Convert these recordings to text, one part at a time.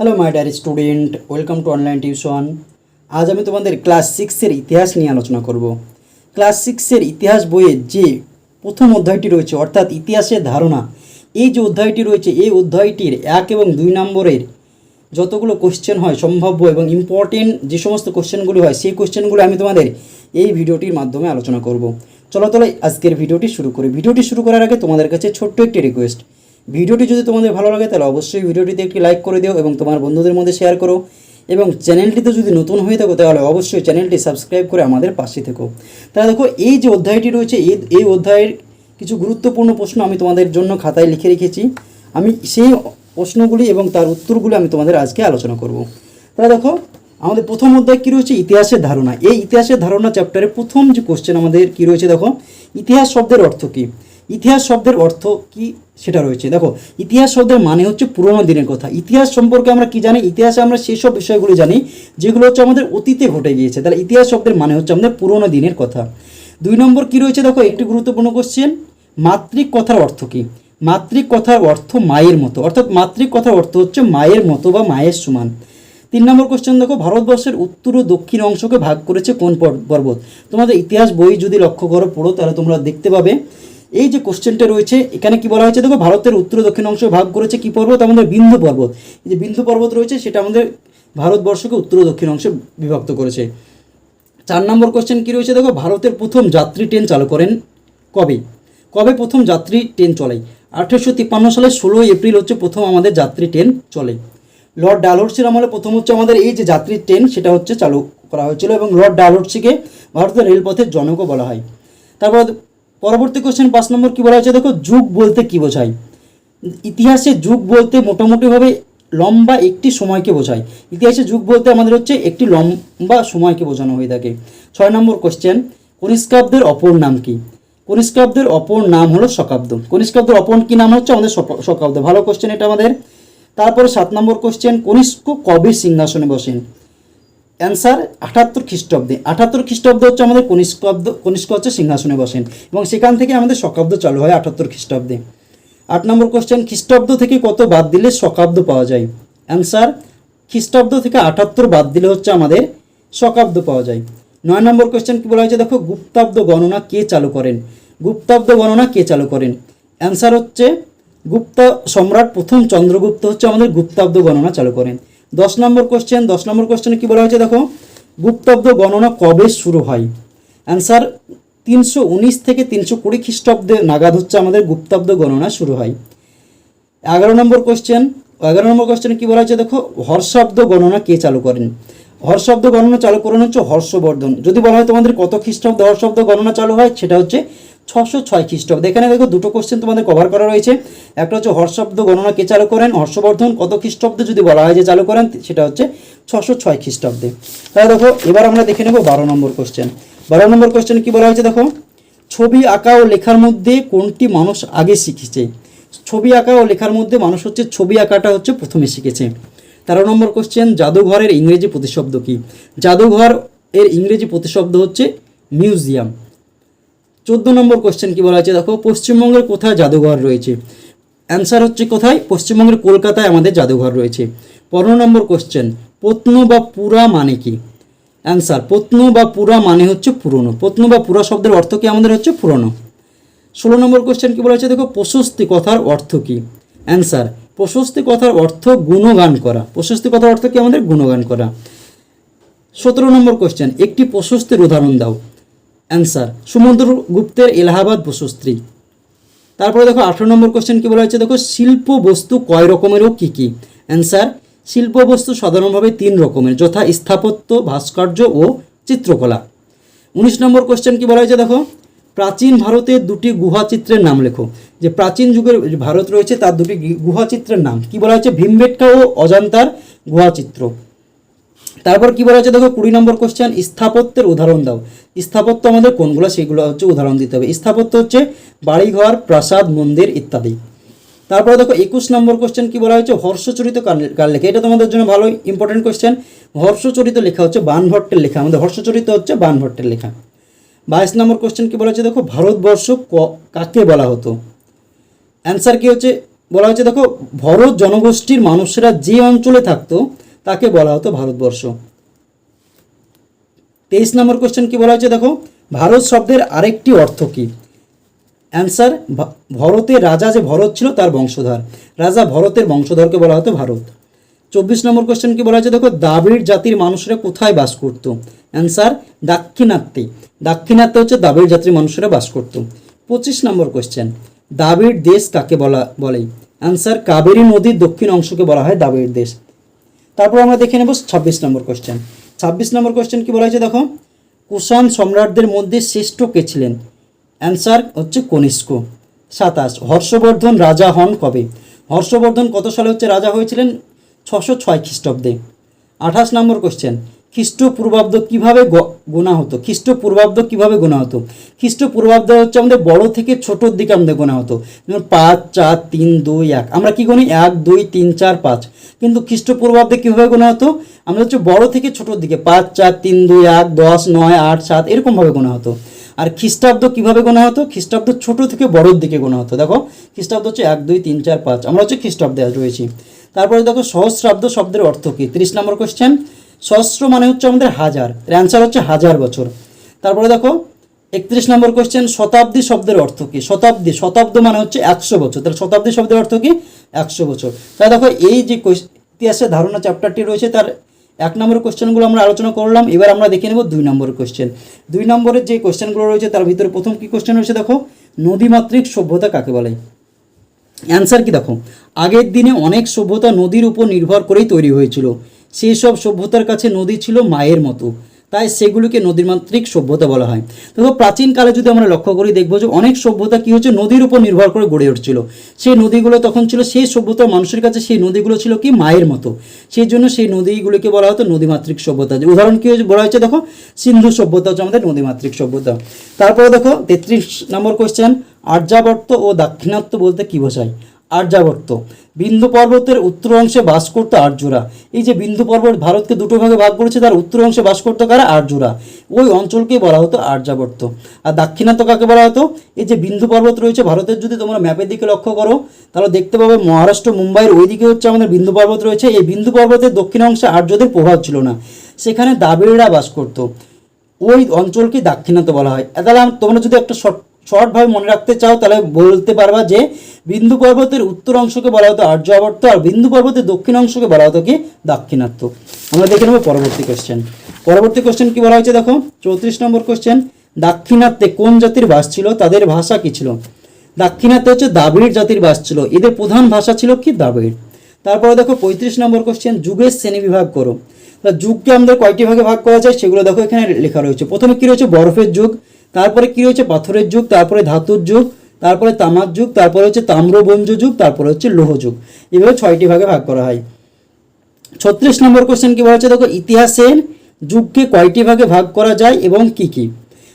Hello my dear student welcome to online tuition আজ আমি তোমাদের ক্লাস সিক্সের ইতিহাস নিয়ে আলোচনা করব। ক্লাস সিক্সের ইতিহাস বইয়ের যে প্রথম অধ্যায়টি রয়েছে, অর্থাৎ ইতিহাসের ধারণা, এই যে অধ্যায়টি রয়েছে, এই অধ্যায়টির এক এবং দুই নম্বরের যতগুলো কোশ্চেন হয়, সম্ভাব্য এবং ইম্পর্টেন্ট যে সমস্ত কোশ্চেনগুলি হয়, সেই কোশ্চেনগুলো আমি তোমাদের এই ভিডিওটির মাধ্যমে আলোচনা করব। চলো চলো আজকের ভিডিওটি শুরু করি। ভিডিওটি শুরু করার আগে তোমাদের কাছে ছোট্ট একটি রিকোয়েস্ট ভিডিওটি যদি তোমাদের ভালো লাগে, তাহলে অবশ্যই ভিডিওটিতে একটি লাইক করে দিও এবং তোমার বন্ধুদের মধ্যে শেয়ার করো। এবং চ্যানেলটিতে যদি নতুন হয়ে থাকো, তাহলে অবশ্যই চ্যানেলটি সাবস্ক্রাইব করে আমাদের পাশে থেকো। তাহলে দেখো, এই যে অধ্যায়টি রয়েছে, এই এই অধ্যায়ের কিছু গুরুত্বপূর্ণ প্রশ্ন আমি তোমাদের জন্য খাতায় লিখে রেখেছি। আমি সেই প্রশ্নগুলি এবং তার উত্তরগুলি আমি তোমাদের আজকে আলোচনা করব। তাহলে দেখো, আমাদের প্রথম অধ্যায় কী রয়েছে? ইতিহাসের ধারণা। এই ইতিহাসের ধারণা চ্যাপ্টারে প্রথম যে কোশ্চেন আমাদের কী রয়েছে দেখো, ইতিহাস শব্দের অর্থ কী? ইতিহাস শব্দের অর্থ কি সেটা রয়েছে। দেখো, ইতিহাস শব্দের মানে হচ্ছে পুরোনো দিনের কথা। ইতিহাস সম্পর্কে আমরা কি জানি? ইতিহাসে আমরা সেসব বিষয়গুলো জানি যেগুলো হচ্ছে আমাদের অতীতে ঘটে গিয়েছে। তাহলে ইতিহাস শব্দের মানে হচ্ছে আমাদের পুরোনো দিনের কথা। দুই নম্বর কি রয়েছে? দেখো, একটি গুরুত্বপূর্ণ কোশ্চেন মাতৃক কথার অর্থ কী? মাতৃক কথার অর্থ মায়ের মতো। অর্থাৎ মাতৃক কথার অর্থ হচ্ছে মায়ের মতো বা মায়ের সমান। তিন নম্বর কোশ্চেন দেখো, ভারতবর্ষের উত্তর ও দক্ষিণ অংশকে ভাগ করেছে কোন পর- পর্বত? তোমাদের ইতিহাস বই যদি লক্ষ্য করো, পড়ো, তাহলে তোমরা দেখতে পাবে এই যে কোশ্চেনটা রয়েছে, এখানে কি বলা হয়েছে দেখো, ভারতের উত্তর দক্ষিণ অংশ ভাগ করেছে কি পর্বত? আমাদের বিন্দু পর্বত। এই যে বিন্দু পর্বত রয়েছে, সেটা আমাদের ভারতবর্ষকে উত্তর দক্ষিণ অংশে বিভক্ত করেছে। চার নম্বর কোশ্চেন কি রয়েছে দেখো, ভারতের প্রথম যাত্রী ট্রেন চালু করেন কবে? কবে প্রথম যাত্রী ট্রেন চলে? আঠেরোশো তিপ্পান্ন সালে ষোলোই এপ্রিল হচ্ছে প্রথম আমাদের যাত্রী ট্রেন চলে। লর্ড ডালহর্সির আমলে প্রথম হচ্ছে আমাদের এই যে যাত্রী ট্রেন, সেটা হচ্ছে চালু করা হয়েছিল এবং লর্ড ডালহর্সিকে ভারতের রেলপথের জনকও বলা হয়। তারপর পরবর্তী কোশ্চেন পাঁচ নম্বর কি বলা হয়েছে? দেখো, যুগ বলতে কি বোঝায়? ইতিহাসে যুগ বলতে মোটামুটিভাবে লম্বা একটি সময়কে বোঝায়। ইতিহাসে যুগ বলতে আমাদের হচ্ছে একটি লম্বা সময়কে বোঝানো হয়ে থাকে। ছয় নম্বর কোশ্চেন কনিষ্কাব্দের অপর নাম কি? কনিষ্কাব্দের অপর নাম হলো শকাব্দ। কনিষ্কাব্দের অপর কি নাম হচ্ছে? আমাদের শক- শকাব্দ। ভালো কোশ্চেন এটা আমাদের। তারপরে সাত নম্বর কোশ্চেন কনিষ্ক কবে সিংহাসনে বসেন। অ্যান্সার আটাত্তর খ্রিস্টাব্দে। আটাত্তর খ্রিস্টাব্দ হচ্ছে আমাদের কনিষ্কাব্দ কনিষ্ক হচ্ছে সিংহাসনে বসেন এবং সেখান থেকে আমাদের শকাব্দ চালু হয় আটাত্তর খ্রিস্টাব্দে। আট নম্বর কোশ্চেন খ্রিস্টাব্দ থেকে কত বাদ দিলে শকাব্দ পাওয়া যায়? অ্যান্সার খ্রিস্টাব্দ থেকে আটাত্তর বাদ দিলে হচ্ছে আমাদের শকাব্দ পাওয়া যায়। নয় নম্বর কোশ্চেন কী বলা হয়েছে? দেখো, গুপ্তাব্দ গণনা কে চালু করেন? গুপ্তাব্দ গণনা কে চালু করেন? অ্যান্সার হচ্ছে, গুপ্ত সম্রাট প্রথম চন্দ্রগুপ্ত হচ্ছে আমাদের গুপ্তাব্দ গণনা চালু করেন। দশ নম্বর কোশ্চেন দশ নম্বর কোশ্চেনে কি বলা হয়েছে দেখো? গুপ্তাব্দ গণনা কবে শুরু হয়? অ্যান্সার তিনশো উনিশ থেকে তিনশো কুড়ি খ্রিস্টাব্দে নাগাদ হচ্ছে আমাদের গুপ্তাব্দ গণনা শুরু হয়। এগারো নম্বর কোশ্চেন এগারো নম্বর কোশ্চেনে কী বলা হয়েছে দেখো? হর্ষাব্দ গণনা কে চালু করেন? হর্ষাব্দ গণনা চালু করেন হচ্ছে হর্ষবর্ধন। যদি বলা হয় তোমাদের কত খ্রিস্টাব্দে হর্ষাব্দ গণনা চালু হয়, সেটা হচ্ছে ছশো ছয় খ্রিস্টাব্দ। এখানে দেখো দুটো কোশ্চেন তোমাদের কভার করা রয়েছে। একটা হচ্ছে হর্ষাব্দ গণনা কে চালু করেন? হর্ষবর্ধন, কত খ্রিস্টাব্দে যদি বলা হয় যে চালু করেন, সেটা হচ্ছে ছশো ছয় খ্রিস্টাব্দে। তাহলে দেখো, এবার আমরা দেখে নেব বারো নম্বর কোশ্চেন বারো নম্বর কোশ্চেন কি বলা হয়েছে দেখো? ছবি আঁকা ও লেখার মধ্যে কোনটি মানুষ আগে শিখেছে? ছবি আঁকা ও লেখার মধ্যে মানুষ হচ্ছে, ছবি আঁকাটা হচ্ছে প্রথমে শিখেছে। তেরো নম্বর কোশ্চেন জাদুঘরের ইংরেজি প্রতিশব্দ কি? জাদুঘর এর ইংরেজি প্রতিশব্দ হচ্ছে মিউজিয়াম চোদ্দ নম্বর কোশ্চেন কি বলা আছে দেখো, পশ্চিমবঙ্গের কোথায় জাদুঘর রয়েছে? অ্যান্সার হচ্ছে কোথায়? পশ্চিমবঙ্গের কলকাতায় আমাদের জাদুঘর রয়েছে। পনেরো নম্বর কোশ্চেন প্রত্ন বা পুরা মানে কি? অ্যান্সার প্রত্ন বা পুরা মানে হচ্ছে পুরনো। প্রত্ন বা পুরা শব্দের অর্থ কি আমাদের হচ্ছে পুরনো? ষোলো নম্বর কোশ্চেন কি বলা হচ্ছে দেখো, প্রশস্তি কথার অর্থ কি? অ্যান্সার প্রশস্তি কথার অর্থ গুণগান করা। প্রশস্তি কথার অর্থ কি আমাদের? গুণগান করা। সতেরো নম্বর কোশ্চেন একটি প্রশস্তির উদাহরণ দাও। অ্যান্সার সমুদ্র গুপ্তের এলাহাবাদ প্রশস্তি তারপরে দেখো আঠেরো নম্বর কোশ্চেন কি বলা হয়েছে? দেখো শিল্প বস্তু কয় রকমের ও কী কী? অ্যান্সার শিল্প বস্তু সাধারণভাবে তিন রকমের, যথা স্থাপত্য, ভাস্কর্য ও চিত্রকলা। উনিশ নম্বর কোশ্চেন কি বলা হয়েছে? দেখো, প্রাচীন ভারতের দুটি গুহা চিত্রের নাম লেখো। যে প্রাচীন যুগের ভারত রয়েছে, তার দুটি গি- গুহা চিত্রের নাম। কি বলা হয়েছে? ভীমবেটকা ও অজান্তার গুহা চিত্র তারপর কি বলা হচ্ছে? দেখো, কুড়ি নম্বর কোশ্চেন স্থাপত্যের উদাহরণ দাও। স্থাপত্য আমাদের কোনগুলো? সেগুলো হচ্ছে উদাহরণ দিতে হবে। স্থাপত্য হচ্ছে বাড়িঘর, প্রাসাদ, মন্দির ইত্যাদি। তারপরে দেখো, একুশ নম্বর কোশ্চেন কি বলা হয়েছে? হর্ষচরিত কার লেখা? এটা তোমাদের জন্য ভালো ইম্পর্টেন্ট কোশ্চেন হর্ষচরিত লেখা হচ্ছে বানভট্টের লেখা। আমাদের হর্ষচরিত হচ্ছে বানভট্টের লেখা। বাইশ নম্বর কোশ্চেন কি বলা হচ্ছে দেখো, ভারতবর্ষ কাকে বলা হতো? অ্যান্সার কি হচ্ছে? বলা হচ্ছে, দেখো, ভরত জনগোষ্ঠীর মানুষেরা যে অঞ্চলে থাকতো তাকে বলা হতো ভারতবর্ষ। তেইশ নম্বর কোশ্চেন কি বলা হয়েছে দেখো? ভারত শব্দের আরেকটি অর্থ কী? অ্যান্সার ভরতের রাজা যে ভরত ছিল তার বংশধর। রাজা ভরতের বংশধরকে বলা হতো ভারত। চব্বিশ নম্বর কোশ্চেন কি বলা হয়েছে দেখো? দ্রাবিড় জাতির মানুষরা কোথায় বাস করতো? অ্যান্সার দাক্ষিণাত্যে। দাক্ষিণাত্যে হচ্ছে দ্রাবিড় জাতির মানুষেরা বাস করতো। পঁচিশ নম্বর কোশ্চেন দ্রাবিড় দেশ কাকে বলা, বলে? অ্যান্সার কাবেরী নদীর দক্ষিণ অংশকে বলা হয় দ্রাবিড় দেশ। তারপর আমরা দেখে নেব ছাব্বিশ নম্বর কোয়েশ্চেন ছাব্বিশ নম্বর কোশ্চেন কি বলা হয়েছে দেখো? কুষাণ সম্রাটদের মধ্যে শ্রেষ্ঠ কে ছিলেন? অ্যান্সার হচ্ছে কনিষ্ক। সাতাশ, হর্ষবর্ধন রাজা হন কবে? হর্ষবর্ধন কত সালে হচ্ছে? রাজা হয়েছিলেন ছশো ছয় খ্রিস্টাব্দে। আঠাশ নম্বর কোশ্চেন খ্রিস্টপূর্বাব্দ কীভাবে গোনা হতো? খ্রিস্টপূর্বাব্দ কীভাবে গোনা হতো? খ্রিস্টপূর্বাব্দ হচ্ছে আমাদের বড় থেকে ছোটোর দিকে আমাদের গোনা হতো। যেমন পাঁচ, চার, তিন, দুই, এক। আমরা কি গুনি? এক, দুই, তিন, চার, পাঁচ। কিন্তু খ্রিস্টপূর্বাব্দে কীভাবে গোনা হতো? আমরা হচ্ছে বড় থেকে ছোটোর দিকে, পাঁচ, চার, তিন, দুই, এক, দশ, নয়, আট, সাত, এরকমভাবে গোনা হতো। আর খ্রিস্টাব্দ কীভাবে গোনা হতো? খ্রিস্টাব্দ ছোট থেকে বড়োর দিকে গোনা হতো। দেখো, খ্রিস্টাব্দ হচ্ছে এক, দুই, তিন, চার, পাঁচ। আমরা হচ্ছে খ্রিস্টাব্দে রয়েছি। তারপরে দেখো সহস্রাব্দ শব্দের অর্থ কী? তিরিশ নম্বর কোশ্চেন সহস্র মানে হচ্ছে আমাদের হাজার। এর অ্যান্সার হচ্ছে হাজার বছর। তারপরে দেখো, একত্রিশ নম্বর কোশ্চেন শতাব্দী শব্দের অর্থ কী? শতাব্দী, শতাব্দ মানে হচ্ছে একশো বছর। তাহলে শতাব্দী শব্দের অর্থ কী? একশো বছর। তাই দেখো, এই যে ইতিহাসের ধারণা চ্যাপ্টারটি রয়েছে, তার এক নম্বর কোশ্চেনগুলো আমরা আলোচনা করলাম। এবার আমরা দেখে নেব দুই নম্বর কোশ্চেন দুই নম্বরের যে কোশ্চেনগুলো রয়েছে, তার ভিতরে প্রথম কি কোশ্চেন রয়েছে দেখো? নদীমাতৃক সভ্যতা কাকে বলে? অ্যান্সার কি দেখো? আগের দিনে অনেক সভ্যতা নদীর উপর নির্ভর করেই তৈরি হয়েছিল। সেই সব সভ্যতার কাছে নদী ছিল মায়ের মতো। তাই সেগুলোকে নদীমাতৃক সভ্যতা বলা হয়। দেখো প্রাচীনকালে যদি আমরা লক্ষ্য করি, দেখব যে অনেক সভ্যতা কী হচ্ছে নদীর উপর নির্ভর করে গড়ে উঠছিল। সেই নদীগুলো তখন ছিল, সেই সভ্যতার মানুষের কাছে সেই নদীগুলো ছিল কি মায়ের মতো। সেই জন্য সেই নদীগুলোকে বলা হতো নদীমাতৃক সভ্যতা। উদাহরণ কী বলা হয়েছে, দেখো, সিন্ধু সভ্যতা হচ্ছে আমাদের নদীমাতৃক সভ্যতা। তারপরে দেখো, তেত্রিশ নম্বর কোয়েশ্চেন আর্যাবর্ত ও দাক্ষিণাত্য বলতে কী বোঝায়? আর্যাবর্ত বিন্দু পর্বতের উত্তর অংশে বাস করতো আর্যরা। এই যে বিন্দু পর্বত ভারতকে দুটো ভাগে ভাগ করেছে, তার উত্তর অংশে বাস করতো কারা? আর্যরা। ওই অঞ্চলকে বলা হতো আর্যাবর্ত। আর দাক্ষিণাত্য কাকে বলা হতো? এই যে বিন্দু পর্বত রয়েছে, ভারতের যদি তোমরা ম্যাপের দিকে লক্ষ্য করো, তাহলে দেখতে পাবে মহারাষ্ট্র, মুম্বাইয়ের ওই দিকে হচ্ছে আমাদের বিন্দু পর্বত রয়েছে। এই বিন্দু পর্বতের দক্ষিণ অংশে আর্যদের প্রভাব ছিল না। সেখানে দাবিড়রা বাস করতো ওই অঞ্চলকে দাক্ষিণাত্য বলা হয়। তাহলে তোমরা যদি একটা শর্ট শর্টভাবে মনে রাখতে চাও, তাহলে বলতে পারবা যে বিন্দু পর্বতের উত্তর অংশকে বলা হতো আর্য আবর্ত, আর বিন্দু পর্বতের দক্ষিণ অংশকে বলা হতো কি? দাক্ষিণাত্য। আমরা দেখে নেব পরবর্তী কোশ্চেন পরবর্তী কোশ্চেন কি বলা হয়েছে দেখো? চৌত্রিশ নম্বর কোশ্চেন দাক্ষিণাত্যে কোন জাতির বাস ছিল? তাদের ভাষা কি ছিল? দাক্ষিণাত্যে হচ্ছে দ্রাবিড় জাতির বাস ছিল। এদের প্রধান ভাষা ছিল কি? দ্রাবিড়। তারপরে দেখো পঁয়ত্রিশ নম্বর কোশ্চেন যুগের শ্রেণি বিভাগ করো। তা যুগকে আমাদের কয়টি ভাগে ভাগ করা যায় সেগুলো দেখো এখানে লেখা রয়েছে। প্রথমে কি রয়েছে? বরফের যুগ। তারপরে কি রয়েছে? পাথরের যুগ। তারপরে ধাতুর যুগ। তারপরে তামার যুগ, তারপরে হচ্ছে তাম্রবঞ্জ যুগ, তারপরে হচ্ছে লৌহ যুগ। এভাবে ছয়টি ভাগে ভাগ করা হয়। ছত্রিশ নম্বর কোশ্চেন কি বলা হচ্ছে দেখো, ইতিহাসের যুগকে কয়টি ভাগে ভাগ করা যায় এবং কি কি?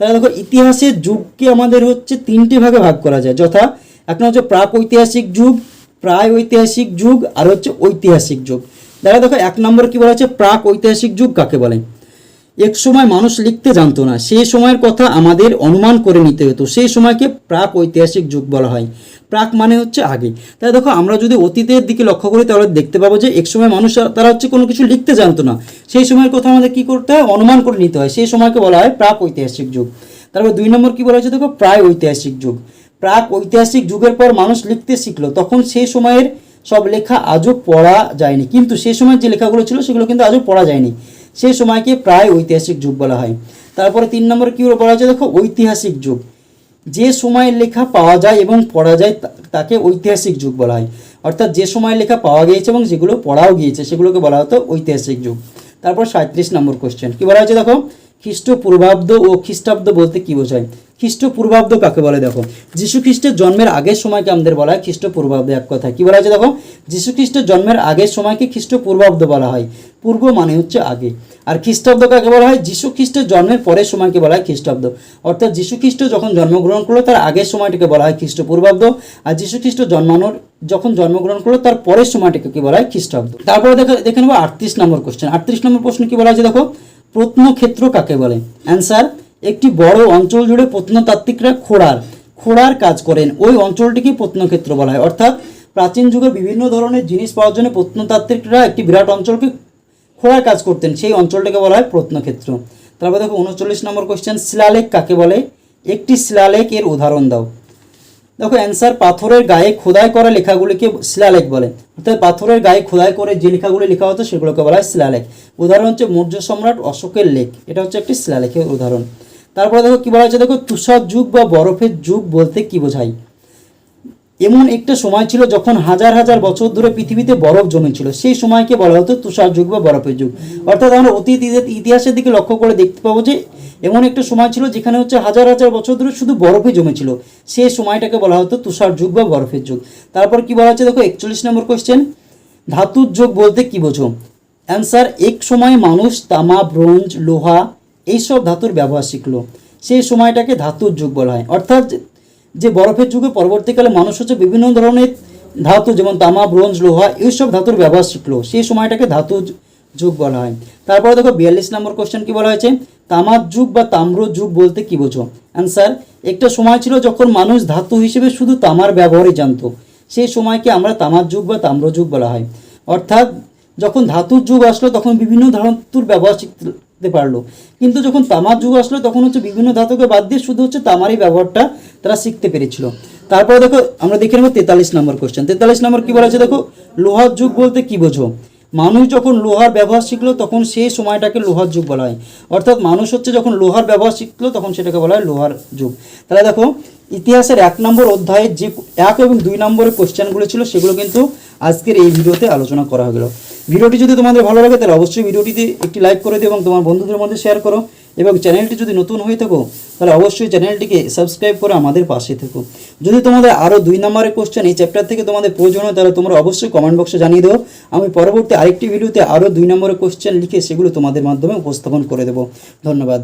তাহলে দেখো, ইতিহাসের যুগকে আমাদের হচ্ছে তিনটি ভাগে ভাগ করা যায়। যথা একটা হচ্ছে প্রাক ঐতিহাসিক যুগ প্রায় ঐতিহাসিক যুগ, আর হচ্ছে ঐতিহাসিক যুগ। দেখা দেখো, এক নম্বর কি বলা হচ্ছে প্রাক ঐতিহাসিক যুগ কাকে বলে? এক সময় মানুষ লিখতে জানতো না। সেই সময়ের কথা আমাদের অনুমান করে নিতে হতো। সেই সময়কে প্রাক ঐতিহাসিক যুগ বলা হয়। প্রাক মানে হচ্ছে আগে। তাই দেখো, আমরা যদি অতীতের দিকে লক্ষ্য করি, তাহলে দেখতে পাবো যে এক সময় মানুষ তারা হচ্ছে কোনো কিছু লিখতে জানতো না। সেই সময়ের কথা আমাদের কি করতে হয়? অনুমান করে নিতে হয়। সেই সময়কে বলা হয় প্রাক ঐতিহাসিক যুগ। তারপর দুই নম্বর কি বলা হচ্ছে দেখো? প্রায় ঐতিহাসিক যুগ। প্রাক ঐতিহাসিক যুগের পর মানুষ লিখতে শিখলো। তখন সেই সময়ের সব লেখা আজও পড়া যায়নি। কিন্তু সেই সময় যে লেখাগুলো ছিল, সেগুলো কিন্তু আজও পড়া যায়নি। সেই সময়কে প্রায় ঐতিহাসিক যুগ বলা হয়। তারপরে তিন নম্বর কী বলা হয়েছে? দেখো, ঐতিহাসিক যুগ। যে সময়ের লেখা পাওয়া যায় এবং পড়া যায় তাকে ঐতিহাসিক যুগ বলা হয়। অর্থাৎ যে সময়ের লেখা পাওয়া গিয়েছে এবং যেগুলো পড়াও গিয়েছে, সেগুলোকে বলা হতো ঐতিহাসিক যুগ। তারপর সাঁত্রিশ নম্বর কোশ্চেন কী বলা হয়েছে? দেখো খ্রিস্টপূর্বাব্দ ও খ্রিস্টাব্দ বলতে কি বোঝায়? খ্রিস্টপূর্বাব্দ কাকে বলে দেখো? যীশু খ্রিস্টের জন্মের আগের সময়কে আমাদের বলা হয় খ্রিস্টপূর্বাব্দ, এক কথা। কি বলা হচ্ছে দেখো? যীশু খ্রিস্টের জন্মের আগের সময়কে খ্রিস্টপূর্বাব্দ বলা হয়। পূর্ব মানে হচ্ছে আগে। আর খ্রিস্টাব্দ কাকে বলা হয়? যীশু খ্রিস্টের জন্মের পরের সময়কে বলা হয় খ্রিস্টাব্দ। অর্থাৎ যীশু খ্রিস্ট যখন জন্মগ্রহণ করল, তার আগের সময়টাকে বলা হয় খ্রিস্টপূর্বাব্দ। আর যীশু খ্রিস্ট জন্মানোর, যখন জন্মগ্রহণ করল, তার পরের সময়টাকে কি বলা হয়? খ্রিস্টাব্দ। তারপরে দেখে দেখে নেব আটত্রিশ নম্বর কোশ্চেন আটত্রিশ নম্বর প্রশ্ন কি বলা হয়েছে দেখো? প্রত্নক্ষেত্র কাকে বলে? অ্যান্সার একটি বড় অঞ্চল জুড়ে প্রত্নতাত্ত্বিকরা খোঁড়ার খোঁড়ার কাজ করেন। ওই অঞ্চলটিকে প্রত্নক্ষেত্র বলা হয়। অর্থাৎ প্রাচীন যুগে বিভিন্ন ধরনের জিনিস পাওয়ার জন্য প্রত্নতাত্ত্বিকরা একটি বিরাট অঞ্চলকে খোঁড়ার কাজ করতেন। সেই অঞ্চলটাকে বলা হয় প্রত্নক্ষেত্র। তারপর দেখো, উনচল্লিশ নম্বর কোশ্চেন শিলালেখ কাকে বলে? একটি শিলালেখ এর উদাহরণ দাও। দেখো অ্যান্সার পাথরের গায়ে খোদাই করা লেখাগুলিকে শিলালেখ বলে। অর্থাৎ পাথরের গায়ে খোদাই করে যে লেখাগুলি লেখা হতো সেগুলোকে বলা হয় শিলালেখ। উদাহরণ হচ্ছে মৌর্য সম্রাট অশোকের লেখ। এটা হচ্ছে একটি শিলালেখের উদাহরণ। তারপরে দেখো কি বলা হচ্ছে দেখো তুষার যুগ বা বরফের যুগ বলতে কী বোঝায়? এমন একটা সময় ছিল যখন হাজার হাজার বছর ধরে পৃথিবীতে বরফ জমেছিল। সেই সময়কে বলা হতো তুষার যুগ বা বরফের যুগ। অর্থাৎ আমরা অতীত ইতিহাসের দিকে লক্ষ্য করে দেখতে পাবো যে এমন একটা সময় ছিল যেখানে হচ্ছে হাজার হাজার বছর ধরে শুধু বরফে জমেছিল। সেই সময়টাকে বলা হতো তুষার যুগ বা বরফের যুগ। তারপর কি বলা হচ্ছে? দেখো, একচল্লিশ নম্বর কোয়েশ্চেন ধাতুর যুগ বলতে কি বোঝো? অ্যান্সার এক সময় মানুষ তামা, ব্রোঞ্জ, লোহা, এইসব ধাতুর ব্যবহার শিখলো। সেই সময়টাকে ধাতুর যুগ বলা হয়। অর্থাৎ যে- বরফের যুগে পরবর্তীকালে মানুষ হচ্ছে বিভিন্ন ধরনের ধাতু, যেমন তামা, ব্রোঞ্জ, লোহা এইসব ধাতুর ব্যবহার শিখলো। সেই সময়টাকে ধাতু যুগ বলা হয়। তারপরে দেখো বিয়াল্লিশ নম্বর কোশ্চেন কি বলা হয়েছে? তামার যুগ বা তাম্র যুগ বলতে কি বোঝো? অ্যান্সার একটা সময় ছিল যখন মানুষ ধাতু হিসেবে শুধু তামার ব্যবহারই জানতো। সেই সময়কে আমরা তামার যুগ বা তাম্র যুগ বলা হয়। অর্থাৎ যখন ধাতুর যুগ আসলো, তখন বিভিন্ন ধাতুর ব্যবহার পারল। কিন্তু যখন তামার যুগ আসলো, তখন হচ্ছে বিভিন্ন ধাতুকে বাদ দিয়ে শুধু হচ্ছে তামারই ব্যবহারটা তারা শিখতে পেরেছিল। তারপরে দেখো, আমরা দেখে নেব তেতাল্লিশ নম্বর কোশ্চেন তেতাল্লিশ নম্বর কি বলা আছে দেখো, লোহার যুগ বলতে কি বোঝো? মানুষ যখন লোহার ব্যবহার শিখলো, তখন সেই সময়টাকে লোহার যুগ বলা হয়। অর্থাৎ মানুষ হচ্ছে যখন লোহার ব্যবহার শিখলো, তখন সেটাকে বলা হয় লোহার যুগ। তাহলে দেখো, ইতিহাসের এক নম্বর অধ্যায়ে যে এক এবং দুই নম্বরের কোশ্চেনগুলো ছিল, সেগুলো কিন্তু আজকের এই ভিডিওতে আলোচনা করা হলো ভিডিওটি যদি তোমাদের ভালো লাগে, তাহলে অবশ্যই ভিডিওটিতে একটি লাইক করে দিও এবং তোমার বন্ধুদের মধ্যে শেয়ার করো। এবং চ্যানেলটি যদি নতুন হয়ে থাকো, তাহলে অবশ্যই চ্যানেলটিকে সাবস্ক্রাইব করে আমাদের পাশে থেকো। যদি তোমাদের আরও দুই নম্বরের কোশ্চেন এই চ্যাপ্টার থেকে তোমাদের প্রয়োজন হয়, তাহলে তোমরা অবশ্যই কমেন্ট বক্সে জানিয়ে দেবো আমি পরবর্তী আরেকটি ভিডিওতে আরও দুই নম্বরের কোশ্চেন লিখে সেগুলো তোমাদের মাধ্যমে উপস্থাপন করে দেবো। ধন্যবাদ।